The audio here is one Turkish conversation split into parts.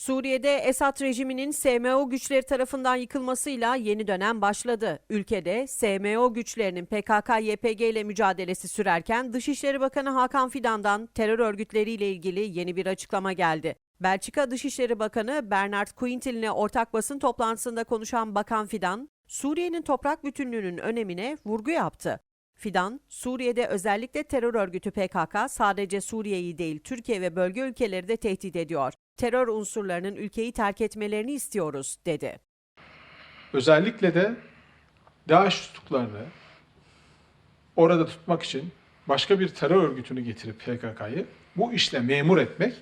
Suriye'de Esad rejiminin SMO güçleri tarafından yıkılmasıyla yeni dönem başladı. Ülkede SMO güçlerinin PKK-YPG ile mücadelesi sürerken Dışişleri Bakanı Hakan Fidan'dan terör örgütleriyle ilgili yeni bir açıklama geldi. Belçika Dışişleri Bakanı Bernard Quintil'le ortak basın toplantısında konuşan Bakan Fidan, Suriye'nin toprak bütünlüğünün önemine vurgu yaptı. Fidan, Suriye'de özellikle terör örgütü PKK sadece Suriye'yi değil Türkiye ve bölge ülkeleri de tehdit ediyor. Terör unsurlarının ülkeyi terk etmelerini istiyoruz, dedi. Özellikle de DAEŞ tutuklarını orada tutmak için başka bir terör örgütünü getirip PKK'yı bu işle memur etmek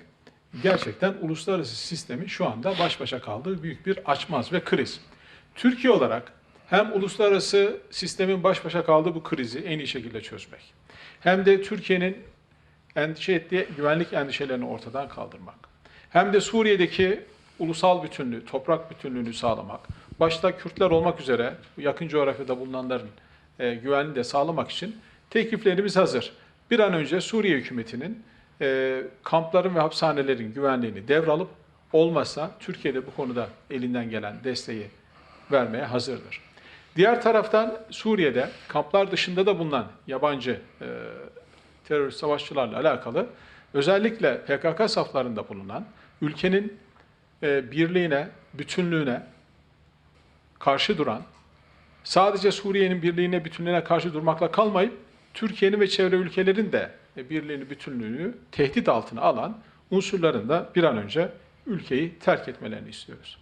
gerçekten uluslararası sistemi şu anda baş başa kaldığı büyük bir açmaz ve kriz. Türkiye olarak hem uluslararası sistemin baş başa kaldığı bu krizi en iyi şekilde çözmek hem de Türkiye'nin endişe ettiği güvenlik endişelerini ortadan kaldırmak hem de Suriye'deki ulusal bütünlüğü, toprak bütünlüğünü sağlamak, başta Kürtler olmak üzere yakın coğrafyada bulunanların e, güvenliğini de sağlamak için tekliflerimiz hazır. Bir an önce Suriye hükümetinin e, kampların ve hapishanelerin güvenliğini devralıp olmazsa Türkiye'de bu konuda elinden gelen desteği vermeye hazırdır. Diğer taraftan Suriye'de kamplar dışında da bulunan yabancı e, terörist savaşçılarla alakalı özellikle PKK saflarında bulunan ülkenin e, birliğine, bütünlüğüne karşı duran, sadece Suriye'nin birliğine, bütünlüğüne karşı durmakla kalmayıp Türkiye'nin ve çevre ülkelerin de e, birliğini, bütünlüğünü tehdit altına alan unsurların da bir an önce ülkeyi terk etmelerini istiyoruz.